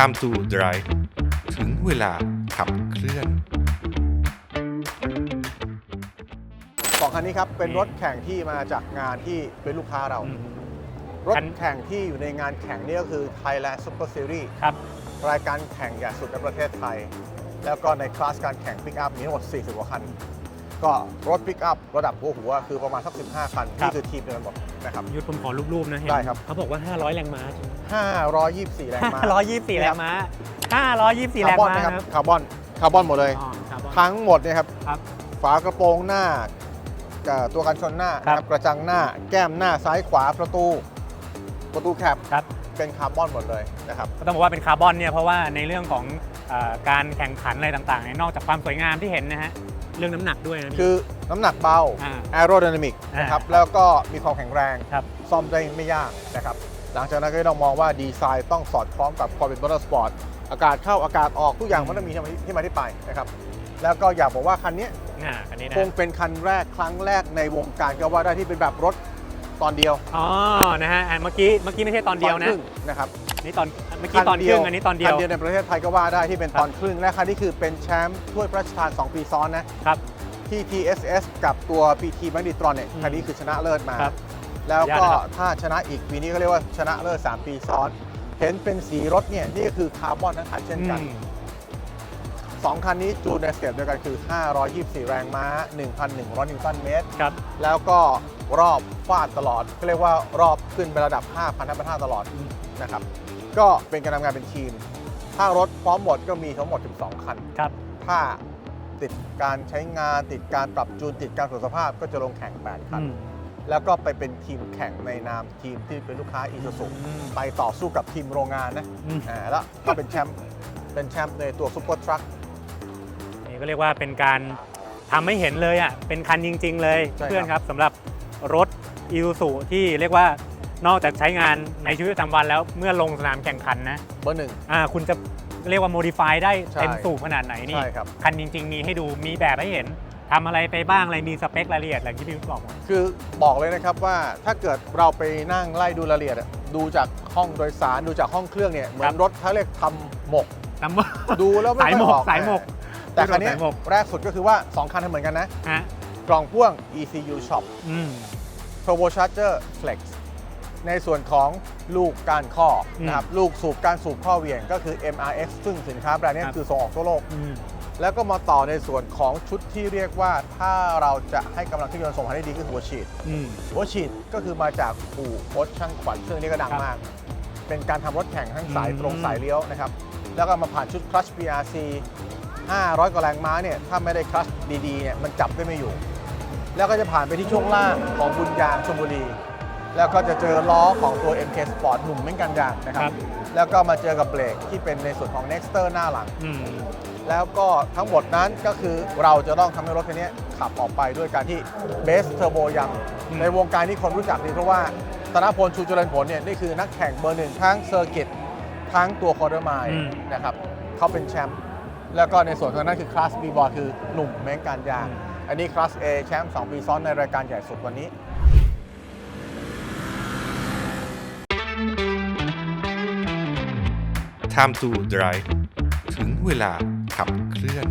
Time to Drive ถึงเวลาขับเคลื่อนสองคันนี้ครับ เป็นรถแข่งที่มาจากงานที่เป็นลูกค้าเราอืมรถคันแข่งที่อยู่ในงานแข่งนี่ก็คือ Thailand Super Series ครับ รายการแข่งใหญ่สุดในประเทศไทย แล้วก็ในคลาสการแข่งปิกอัพมีทั้งหมด 40 กว่าคัน ก็รถปิกอัพระดับหัวหัวคือประมาณสัก 15 คันนี่คือทีมเดียวกันหมดนะครับ ยุทธผมขอรูปๆนะเห็นได้ครับ เขาบอกว่า 500 แรงม้าจริง524 แรงม้า524 แรงม้า524 แรคางร์บอนม้านะครับครับคาร์บอนคาร์บอนหมดเลย อ๋อคาร์บอนทั้งหมดเนี่ยครับ ครับฝากระโปรงหน้ากับตัวกันชนหน้าครับ นะครับกระจังหน้า แก้มหน้าซ้ายขวาประตู ประตูแคปครับ เป็นคาร์บอนหมดเลยนะครับ ก็ต้องบอกว่าเป็นคาร์บอนเนี่ยเพราะว่าในเรื่องของเออการแข่งขันอะไรต่างๆเนี่ยนอกจากความสวยงามที่เห็นนะฮะ เรื่องน้ำหนักด้วยนะพี่ คือน้ำหนักเบา อ่าแอโร d y นามิกนะครับอ่าแล้วก็มีความแข็งแรง ครับ ซ่อมได้ไม่ยากนะครับ หลังจากนั้นก็ต้องมองว่าดีไซน์ต้องสอดคล้องกับความเป็นมอเตอร์สปอร์ต อากาศเข้าอากาศออกทุกอย่างมันต้องมีที่มาที่ไปนะครับ แล้วก็อยากบอกว่าคันนี้อ่าคันนี้นะคงเป็นคันแรกครั้งแรกในวงการก็ว่าได้ที่เป็นแบบรถตอนเดียวอ๋อนะฮะอันเมื่อกี้เมื่อกี้ไม่ใช่ตอนเดียวตนะ ครึ่งนะครับ นี่ตอนเมื่อกี้ตอนครึ่งอันนี้ตอนเดียวคันเดียวในประเทศไทยก็ว่าได้ที่เป็นครับตอนครึ่งและคันนี้คือเป็นแชมป์ถ้วยพระราชทาน 2 ปีซ้อนนะครับที่ TSS กับตัว PT m a g n e t r o n เนี่ยอืมคันนี้คือชนะเลิศมาครับแล้วก็ยอดนะครับถ้าชนะอีกปีนี้ก็เรียกว่าชนะเลิศ3 ปีซ้อน เห็นเป็นสีรถเนี่ยนี่ก็คือคาร์บอนทั้งคันเช่นกันอืมสองคันนี้จูนในสเต็ปเดียวกันคือ 524 แรงม้า 1,100 นิวตันเมตรครับแล้วก็รอบฟาดตลอดก็เรียกว่ารอบขึ้นไประดับ 5,000 5,500ตลอดนะครับ ก็เป็นการทำงานเป็นทีม ถ้ารถพร้อมหมดก็มีทั้งหมด 12 คัน ครับ ถ้าติดการใช้งานติดการปรับจูนติดการตรวจสภาพก็จะลงแข่ง 8 คัน อืมแล้วก็ไปเป็นทีมแข่งในนามทีมที่เป็นลูกค้าอีซูซุอืมไปต่อสู้กับทีมโรงงานนะอืมอ่าแล้วก็เป็นแชมป์เป็นแชมป์ในตัวซุปเปอร์ทรัค นี่ก็เรียกว่าเป็นการทำให้เห็นเลยอะ เป็นคันจริง ๆ เลย ใช่ครับ เพื่อนครับสำหรับรถอี u ซูที่เรียกว่า นอกจากใช้งานในชีวิตประจำวันแล้วเมื่อลงสนามแข่งขันนะเบอร์หนึ่ง อ่าคุณจะเรียกว่าโมดิฟายได้ใช่เต็มสูบขนาดไหนนี่ ใช่ครับ คันจริง ๆ มีให้ดูมีแบบให้เห็นทำอะไรไปบ้างอะไรมีสเปครายละเอียดอะไรที่พี่บอกมาคือบอกเลยนะครับว่าถ้าเกิดเราไปนั่งไล่ดูรายละเอียดอะดูจากห้องโดยสารดูจากห้องเครื่องเนี่ยเหมือนรถเขาเรียกทำหมกตามว่าดูแล้วไม่สายหมค่อกออกสายหมกแต่คันนี้สายหมก แรกสุดก็คือว่า 2 คันทำเหมือนกันนะ ฮะกล่องพ่วง ECU Shop อืม Turbo Charger Flex ในส่วนของลูกการข้ออืมนะครับลูกสูบการสูบข้อเหวี่ยงก็คือ MRX ซึ่งสินค้าแบรนด์เนี้ครับคือส่งออกทั่วโลกอืมแล้วก็มาต่อในส่วนของชุดที่เรียกว่าถ้าเราจะให้กำลังเครื่องยนต์ส่งผ่านได้ดีคือหัวฉีดอืมหัวฉีดก็คือมาจากอู่โคชช่างขวัญซึ่งอันนี้ก็ดังครับมาก เป็นการทำรถแข่งทั้งสายอืมตรงสายเลี้ยวนะครับแล้วก็มาผ่านชุดคลัช PRC 500กว่าแรงม้าเนี่ยถ้าไม่ได้คลัชดีๆเนี่ยมันจับได้ไม่อยู่ แล้วก็จะผ่านไปที่ช่วงล่างของบุญยางชลบุรี แล้วก็จะเจอล้อของตัว MK Sport หนุ่มเหมือนกันยางนะคครัรับ บ แล้วก็มาเจอกับเบรกที่เป็นในส่วนของ Nexter หน้าหลัง อืม แล้วก็ทั้งหมดนั้นก็คือเราจะต้องทำให้รถคันนี้ขับออกไปด้วยการที่เบสเทอร์โบยังอืม ในวงการนี้คนรู้จักดีเพราะว่าธนพลชูเจริญผลเนี่ยนี่คือนักแข่งเบอร์หนึ่งทั้งเซอร์กิตทั้งตัวคอร์เดอร์ไมล์อืมนะครับเขาเป็นแชมป์แล้วก็ในส่วนของนั้นคือคลาส B บอร์คือหนุ่มแม้งการยาง อันนี้คลาส A แชมป์2ปีซ้อนในรายการใหญ่สุดวันนี้ Time to Drive ถึงเวลาขับเคลื่อน